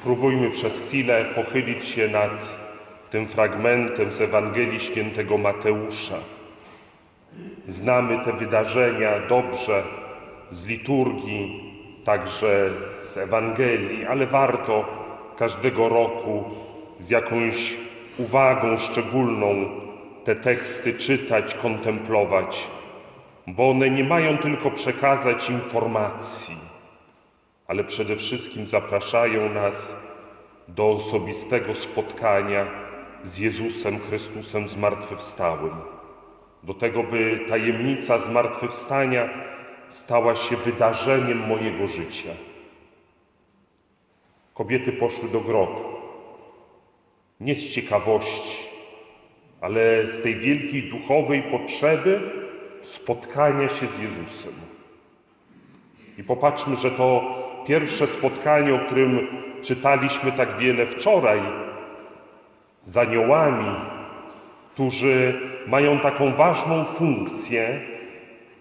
Spróbujmy przez chwilę pochylić się nad tym fragmentem z Ewangelii Świętego Mateusza. Znamy te wydarzenia dobrze z liturgii, także z Ewangelii, ale warto każdego roku z jakąś uwagą szczególną te teksty czytać, kontemplować, bo one nie mają tylko przekazać informacji, ale przede wszystkim zapraszają nas do osobistego spotkania z Jezusem Chrystusem zmartwychwstałym. Do tego, by tajemnica zmartwychwstania stała się wydarzeniem mojego życia. Kobiety poszły do grobu. Nie z ciekawości, ale z tej wielkiej duchowej potrzeby spotkania się z Jezusem. I popatrzmy, że to pierwsze spotkanie, o którym czytaliśmy tak wiele wczoraj, z aniołami, którzy mają taką ważną funkcję,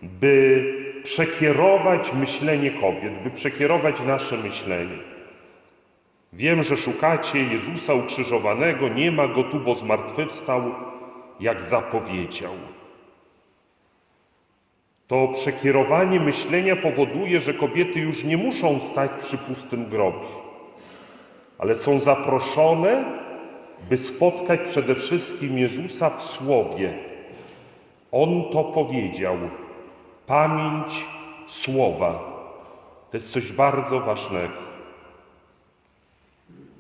by przekierować myślenie kobiet, by przekierować nasze myślenie. Wiem, że szukacie Jezusa ukrzyżowanego, nie ma go tu, bo zmartwychwstał, jak zapowiedział. To przekierowanie myślenia powoduje, że kobiety już nie muszą stać przy pustym grobie, ale są zaproszone, by spotkać przede wszystkim Jezusa w Słowie. On to powiedział. Pamięć Słowa. To jest coś bardzo ważnego.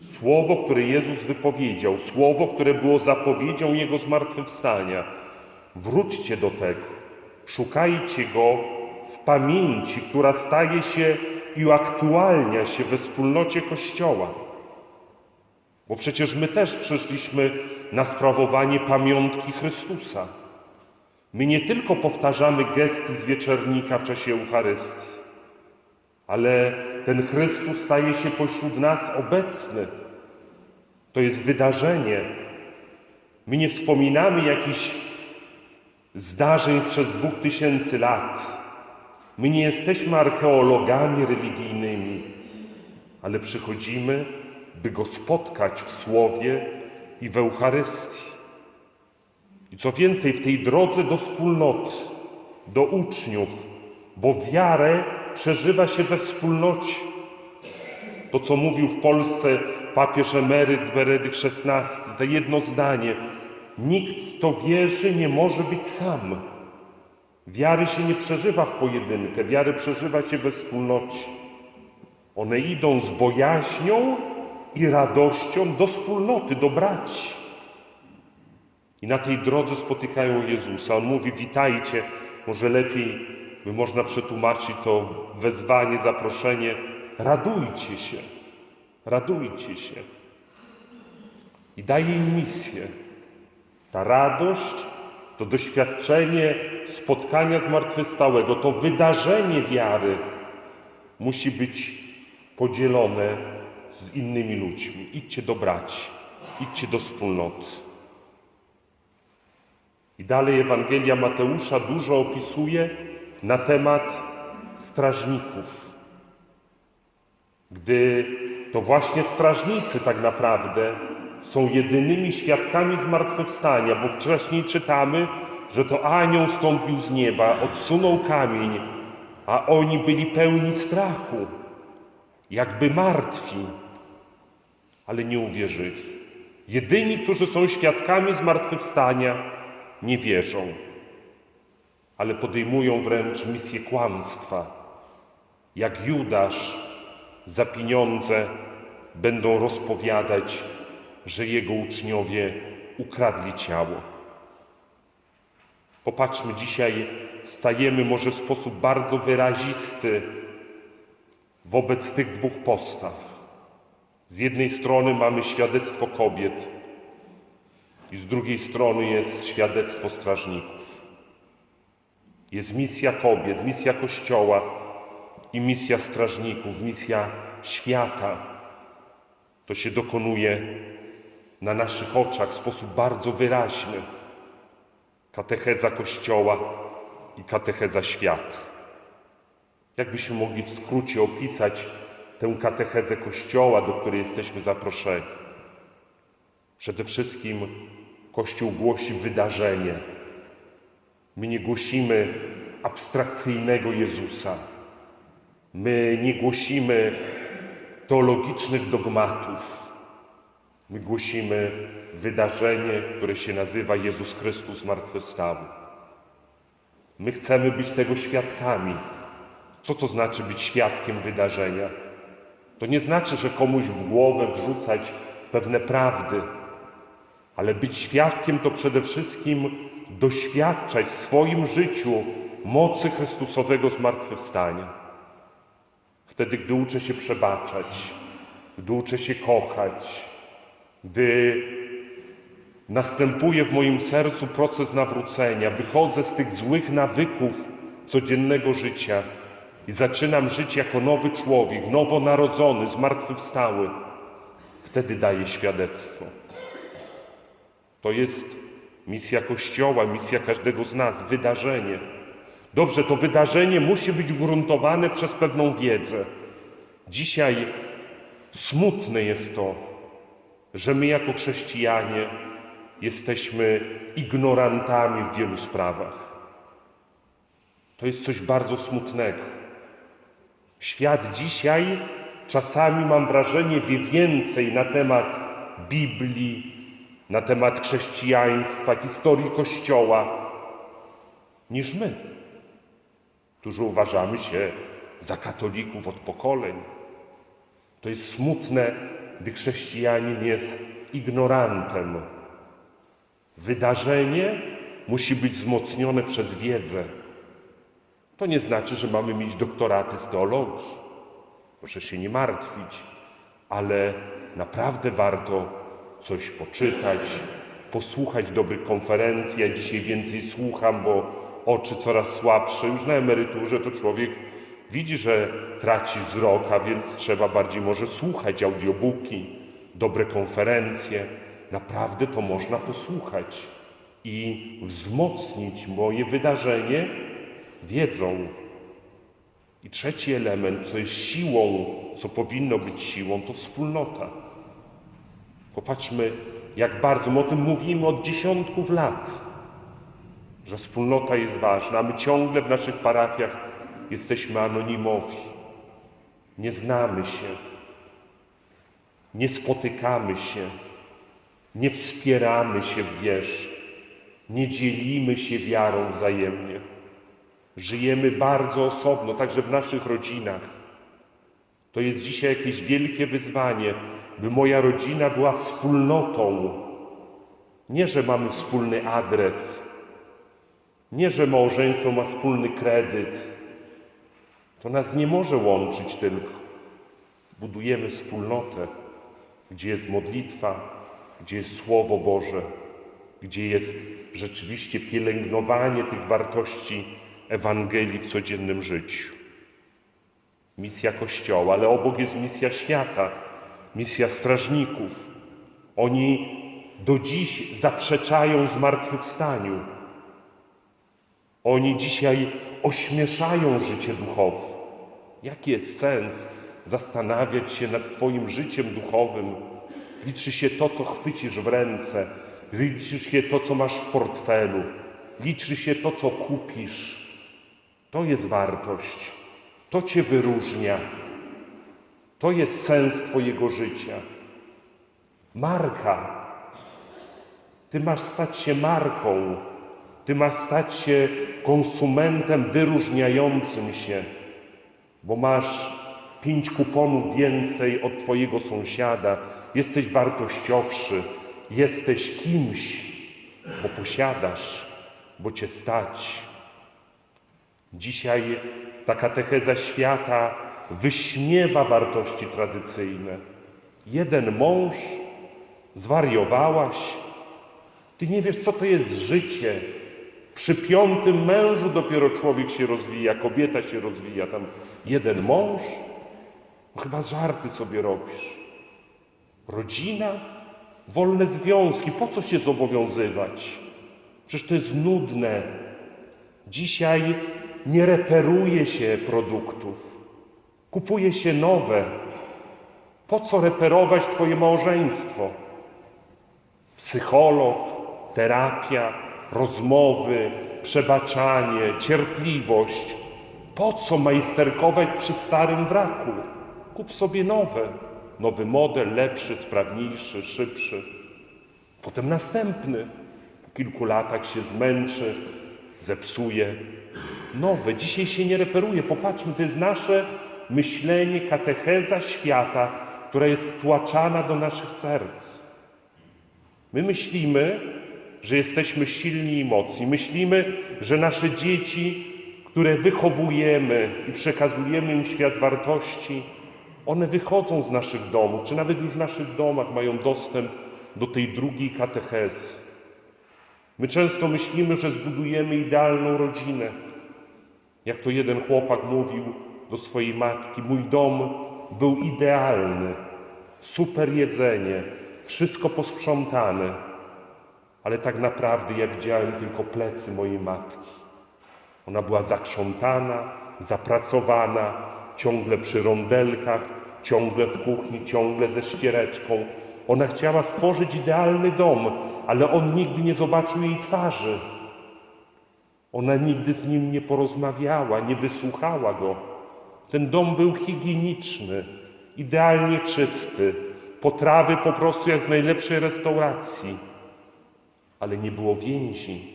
Słowo, które Jezus wypowiedział, słowo, które było zapowiedzią Jego zmartwychwstania. Wróćcie do tego. Szukajcie Go w pamięci, która staje się i uaktualnia się we wspólnocie Kościoła. Bo przecież my też przyszliśmy na sprawowanie pamiątki Chrystusa. My nie tylko powtarzamy gesty z wieczernika w czasie Eucharystii, ale ten Chrystus staje się pośród nas obecny. To jest wydarzenie. My nie wspominamy jakichś zdarzeń przez dwóch tysięcy lat. My nie jesteśmy archeologami religijnymi, ale przychodzimy, by Go spotkać w Słowie i w Eucharystii. I co więcej, w tej drodze do wspólnoty, do uczniów, bo wiarę przeżywa się we wspólnocie. To, co mówił w Polsce papież emeryt Benedykt XVI, to jedno zdanie. Nikt, kto wierzy, nie może być sam. Wiary się nie przeżywa w pojedynkę, wiary przeżywa się we wspólnocie. One idą z bojaźnią i radością do wspólnoty, do braci. I na tej drodze spotykają Jezusa. On mówi: Witajcie. Może lepiej by można przetłumaczyć to wezwanie, zaproszenie. Radujcie się. Radujcie się. I daje im misję. Ta radość, to doświadczenie spotkania zmartwychwstałego, to wydarzenie wiary musi być podzielone z innymi ludźmi. Idźcie do braci, idźcie do wspólnoty. I dalej Ewangelia Mateusza dużo opisuje na temat strażników. Gdy to właśnie strażnicy tak naprawdę są jedynymi świadkami zmartwychwstania, bo wcześniej czytamy, że to anioł stąpił z nieba, odsunął kamień, a oni byli pełni strachu, jakby martwi, ale nie uwierzyli. Jedyni, którzy są świadkami zmartwychwstania, nie wierzą, ale podejmują wręcz misję kłamstwa. Jak Judasz za pieniądze będą rozpowiadać, że jego uczniowie ukradli ciało. Popatrzmy, dzisiaj stajemy może w sposób bardzo wyrazisty wobec tych dwóch postaw. Z jednej strony mamy świadectwo kobiet, i z drugiej strony jest świadectwo strażników. Jest misja kobiet, misja Kościoła i misja strażników, misja świata. To się dokonuje na naszych oczach w sposób bardzo wyraźny. Katecheza Kościoła i katecheza świata. Jakbyśmy mogli w skrócie opisać tę katechezę Kościoła, do której jesteśmy zaproszeni. Przede wszystkim Kościół głosi wydarzenie. My nie głosimy abstrakcyjnego Jezusa. My nie głosimy teologicznych dogmatów. My głosimy wydarzenie, które się nazywa Jezus Chrystus zmartwychwstały. My chcemy być tego świadkami. Co to znaczy być świadkiem wydarzenia? To nie znaczy, że komuś w głowę wrzucać pewne prawdy, ale być świadkiem to przede wszystkim doświadczać w swoim życiu mocy Chrystusowego zmartwychwstania. Wtedy, gdy uczę się przebaczać, gdy uczę się kochać, gdy następuje w moim sercu proces nawrócenia, wychodzę z tych złych nawyków codziennego życia i zaczynam żyć jako nowy człowiek, nowonarodzony, zmartwychwstały, wtedy daję świadectwo. To jest misja Kościoła, misja każdego z nas, wydarzenie. Dobrze, to wydarzenie musi być ugruntowane przez pewną wiedzę. Dzisiaj smutne jest to, że my jako chrześcijanie jesteśmy ignorantami w wielu sprawach. To jest coś bardzo smutnego. Świat dzisiaj czasami mam wrażenie wie więcej na temat Biblii, na temat chrześcijaństwa, historii Kościoła niż my, którzy uważamy się za katolików od pokoleń. To jest smutne, gdy chrześcijanin jest ignorantem. Wydarzenie musi być wzmocnione przez wiedzę. To nie znaczy, że mamy mieć doktoraty z teologii. Proszę się nie martwić, ale naprawdę warto coś poczytać, posłuchać dobrych konferencji. Ja dzisiaj więcej słucham, bo oczy coraz słabsze. Już na emeryturze to człowiek widzi, że traci wzrok, a więc trzeba bardziej może słuchać audiobooki, dobre konferencje. Naprawdę to można posłuchać i wzmocnić moje wydarzenie wiedzą. I trzeci element, co jest siłą, co powinno być siłą, to wspólnota. Popatrzmy, jak bardzo my o tym mówimy od dziesiątków lat, że wspólnota jest ważna, my ciągle w naszych parafiach jesteśmy anonimowi. Nie znamy się, nie spotykamy się, nie wspieramy się w wierze, nie dzielimy się wiarą wzajemnie. Żyjemy bardzo osobno, także w naszych rodzinach. To jest dzisiaj jakieś wielkie wyzwanie, by moja rodzina była wspólnotą. Nie, że mamy wspólny adres, nie, że małżeństwo ma wspólny kredyt. To nas nie może łączyć tylko. Budujemy wspólnotę, gdzie jest modlitwa, gdzie jest Słowo Boże, gdzie jest rzeczywiście pielęgnowanie tych wartości Ewangelii w codziennym życiu. Misja Kościoła, ale obok jest misja świata, misja strażników. Oni do dziś zaprzeczają zmartwychwstaniu. Oni dzisiaj ośmieszają życie duchowe. Jaki jest sens zastanawiać się nad Twoim życiem duchowym? Liczy się to, co chwycisz w ręce, liczy się to, co masz w portfelu, liczy się to, co kupisz. To jest wartość, to Cię wyróżnia, to jest sens Twojego życia. Marka. Ty masz stać się marką, Ty masz stać się konsumentem wyróżniającym się, bo masz pięć kuponów więcej od Twojego sąsiada, jesteś wartościowszy, jesteś kimś, bo posiadasz, bo Cię stać. Dzisiaj ta katecheza świata wyśmiewa wartości tradycyjne. Jeden mąż, zwariowałaś, ty nie wiesz, co to jest życie. Przy piątym mężu dopiero człowiek się rozwija, kobieta się rozwija. Tam jeden mąż, no chyba żarty sobie robisz. Rodzina, wolne związki, po co się zobowiązywać? Przecież to jest nudne. Dzisiaj nie reperuje się produktów, kupuje się nowe. Po co reperować Twoje małżeństwo? Psycholog, terapia, rozmowy, przebaczanie, cierpliwość. Po co majsterkować przy starym wraku? Kup sobie nowe. Nowy model, lepszy, sprawniejszy, szybszy. Potem następny. Po kilku latach się zmęczy, zepsuje. Nowe. Dzisiaj się nie reperuje. Popatrzmy, to jest nasze myślenie, katecheza świata, która jest wtłaczana do naszych serc. My myślimy, że jesteśmy silni i mocni. Myślimy, że nasze dzieci, które wychowujemy i przekazujemy im świat wartości, one wychodzą z naszych domów, czy nawet już w naszych domach mają dostęp do tej drugiej katechezy. My często myślimy, że zbudujemy idealną rodzinę. Jak to jeden chłopak mówił do swojej matki: Mój dom był idealny, super jedzenie, wszystko posprzątane, ale tak naprawdę ja widziałem tylko plecy mojej matki. Ona była zakrzątana, zapracowana, ciągle przy rondelkach, ciągle w kuchni, ciągle ze ściereczką. Ona chciała stworzyć idealny dom, ale on nigdy nie zobaczył jej twarzy. Ona nigdy z nim nie porozmawiała, nie wysłuchała go. Ten dom był higieniczny, idealnie czysty, potrawy po prostu jak z najlepszej restauracji, ale nie było więzi,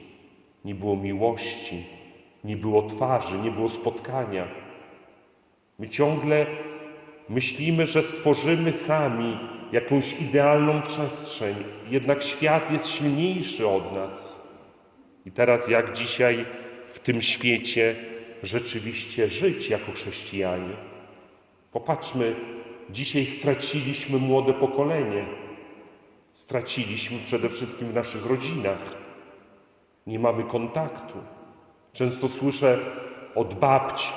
nie było miłości, nie było twarzy, nie było spotkania. My ciągle myślimy, że stworzymy sami jakąś idealną przestrzeń, jednak świat jest silniejszy od nas. I teraz, jak dzisiaj w tym świecie rzeczywiście żyć jako chrześcijanie? Popatrzmy, dzisiaj straciliśmy młode pokolenie. Straciliśmy przede wszystkim w naszych rodzinach. Nie mamy kontaktu. Często słyszę od babci,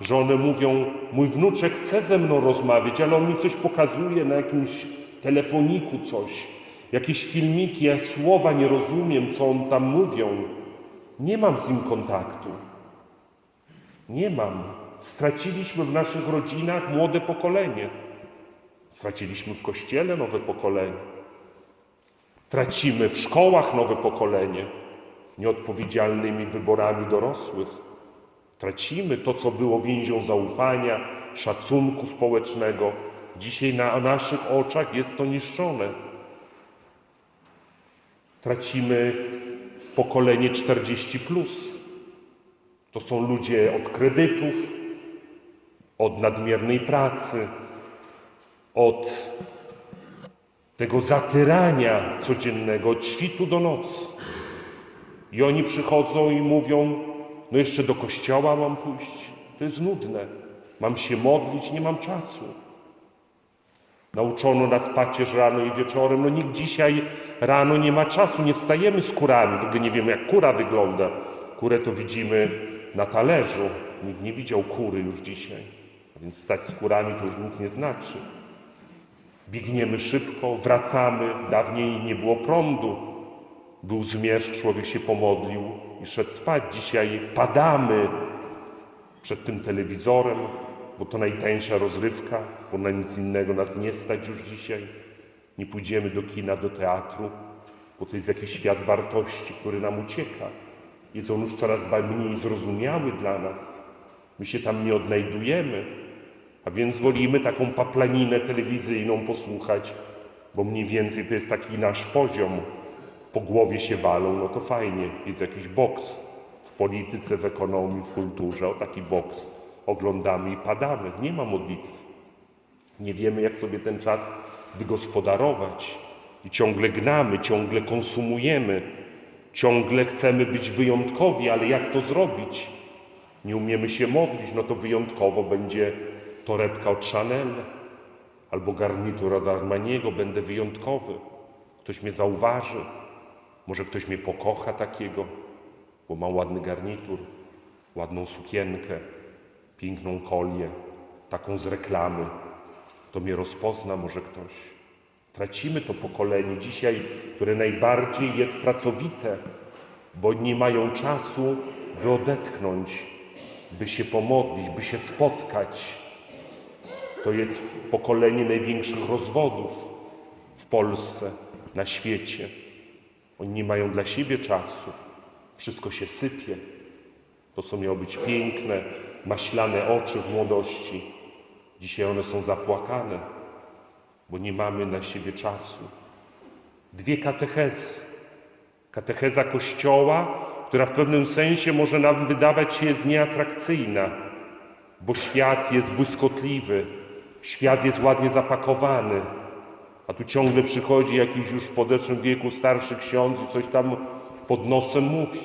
że one mówią: Mój wnuczek chce ze mną rozmawiać, ale on mi coś pokazuje na jakimś telefoniku, coś, jakieś filmiki, ja słowa nie rozumiem, co on tam mówią. Nie mam z nim kontaktu. Nie mam. Straciliśmy w naszych rodzinach młode pokolenie. Straciliśmy w kościele nowe pokolenie. Tracimy w szkołach nowe pokolenie nieodpowiedzialnymi wyborami dorosłych. Tracimy to, co było więzią zaufania, szacunku społecznego. Dzisiaj na naszych oczach jest to niszczone. Tracimy pokolenie 40. Plus. To są ludzie od kredytów, od nadmiernej pracy, od tego zatyrania codziennego, od świtu do nocy. I oni przychodzą i mówią: No, jeszcze do kościoła mam pójść. To jest nudne. Mam się modlić, nie mam czasu. Nauczono nas pacierz rano i wieczorem. No, nikt dzisiaj rano nie ma czasu, nie wstajemy z kurami. W ogóle nie wiemy, jak kura wygląda. Kurę to widzimy na talerzu. Nikt nie widział kury już dzisiaj. A więc stać z kurami to już nic nie znaczy. Biegniemy szybko, wracamy. Dawniej nie było prądu. Był zmierzch, człowiek się pomodlił i szedł spać. Dzisiaj padamy przed tym telewizorem, bo to najtańsza rozrywka, bo na nic innego nas nie stać już dzisiaj. Nie pójdziemy do kina, do teatru, bo to jest jakiś świat wartości, który nam ucieka. Jest on już coraz mniej zrozumiały dla nas. My się tam nie odnajdujemy, a więc wolimy taką paplaninę telewizyjną posłuchać, bo mniej więcej to jest taki nasz poziom. Po głowie się walą, no to fajnie, jest jakiś boks w polityce, w ekonomii, w kulturze, o taki boks oglądamy i padamy. Nie ma modlitw. Nie wiemy, jak sobie ten czas wygospodarować. I ciągle gnamy, ciągle konsumujemy, ciągle chcemy być wyjątkowi, ale jak to zrobić? Nie umiemy się modlić, no to wyjątkowo będzie torebka od Chanel albo garnitur od Armaniego, będę wyjątkowy. Ktoś mnie zauważy, może ktoś mnie pokocha takiego, bo mam ładny garnitur, ładną sukienkę, piękną kolię, taką z reklamy. To mnie rozpozna może ktoś. Tracimy to pokolenie dzisiaj, które najbardziej jest pracowite, bo nie mają czasu, by odetchnąć, by się pomodlić, by się spotkać. To jest pokolenie największych rozwodów w Polsce, na świecie. Oni nie mają dla siebie czasu. Wszystko się sypie. To, co miało być piękne, maślane oczy w młodości, dzisiaj one są zapłakane, bo nie mamy na siebie czasu. Dwie katechezy. Katecheza Kościoła, która w pewnym sensie może nam wydawać się jest nieatrakcyjna, bo świat jest błyskotliwy, świat jest ładnie zapakowany, a tu ciągle przychodzi jakiś już w podeszłym wieku starszy ksiądz i coś tam pod nosem mówi.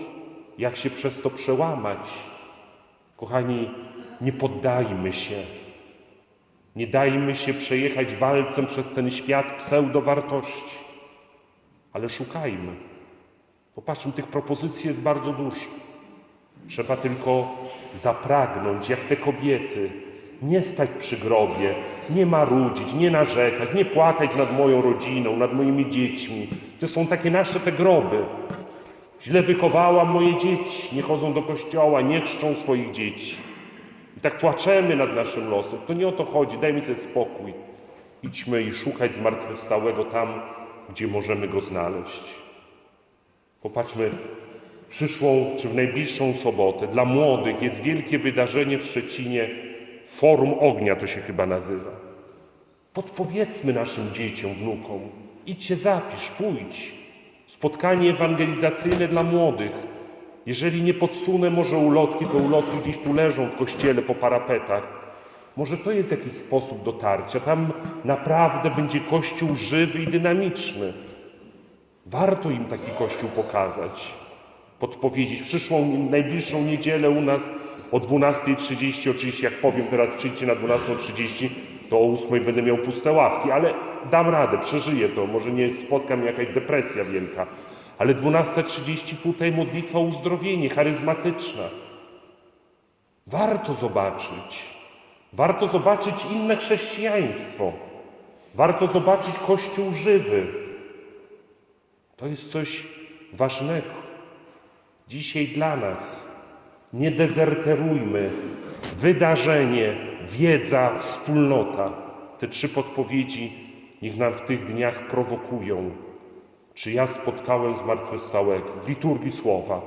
Jak się przez to przełamać? Kochani, nie poddajmy się. Nie dajmy się przejechać walcem przez ten świat pseudowartości, ale szukajmy. Popatrzmy, tych propozycji jest bardzo dużo. Trzeba tylko zapragnąć, jak te kobiety, nie stać przy grobie, nie marudzić, nie narzekać, nie płakać nad moją rodziną, nad moimi dziećmi. To są takie nasze te groby. Źle wychowałam moje dzieci, nie chodzą do kościoła, nie chrzczą swoich dzieci. I tak płaczemy nad naszym losem. To nie o to chodzi, dajmy sobie spokój. Idźmy i szukać zmartwychwstałego tam, gdzie możemy go znaleźć. Popatrzmy, w przyszłą czy w najbliższą sobotę dla młodych jest wielkie wydarzenie w Szczecinie. Forum Ognia to się chyba nazywa. Podpowiedzmy naszym dzieciom, wnukom. Idźcie zapisz, pójdź. Spotkanie ewangelizacyjne dla młodych. Jeżeli nie podsunę może ulotki, to ulotki gdzieś tu leżą w kościele po parapetach. Może to jest jakiś sposób dotarcia. Tam naprawdę będzie kościół żywy i dynamiczny. Warto im taki kościół pokazać, podpowiedzieć. Przyszłą, najbliższą niedzielę u nas o 12.30, oczywiście jak powiem teraz przyjdźcie na 12.30, to o 8.00 będę miał puste ławki, ale dam radę, przeżyję to. Może nie spotka mnie jakaś depresja wielka, ale 12.30 tutaj modlitwa uzdrowienie, charyzmatyczna. Warto zobaczyć. Warto zobaczyć inne chrześcijaństwo. Warto zobaczyć Kościół żywy. To jest coś ważnego. Dzisiaj dla nas nie dezerterujmy. Wydarzenie, wiedza, wspólnota. Te trzy podpowiedzi niech nam w tych dniach prowokują. Czy ja spotkałem zmartwychwstałego w liturgii słowa,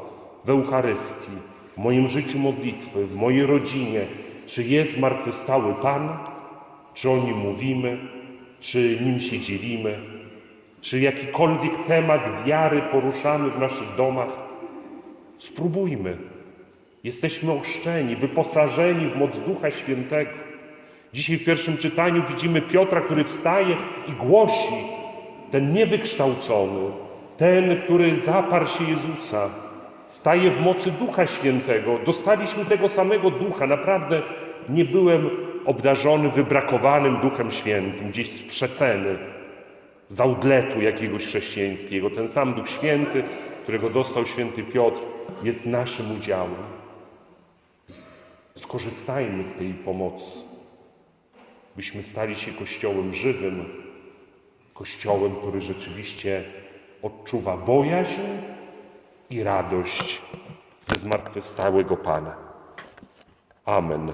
w Eucharystii, w moim życiu modlitwy, w mojej rodzinie? Czy jest zmartwychwstały Pan? Czy o nim mówimy? Czy nim się dzielimy? Czy jakikolwiek temat wiary poruszamy w naszych domach? Spróbujmy. Jesteśmy ochrzczeni, wyposażeni w moc Ducha Świętego. Dzisiaj w pierwszym czytaniu widzimy Piotra, który wstaje i głosi, ten niewykształcony, ten, który zaparł się Jezusa, staje w mocy Ducha Świętego. Dostaliśmy tego samego Ducha. Naprawdę nie byłem obdarzony wybrakowanym Duchem Świętym, gdzieś z przeceny, z outletu jakiegoś chrześcijańskiego. Ten sam Duch Święty, którego dostał święty Piotr, jest naszym udziałem. Skorzystajmy z tej pomocy, byśmy stali się Kościołem żywym, Kościołem, który rzeczywiście odczuwa bojaźń i radość ze zmartwychwstałego Pana. Amen.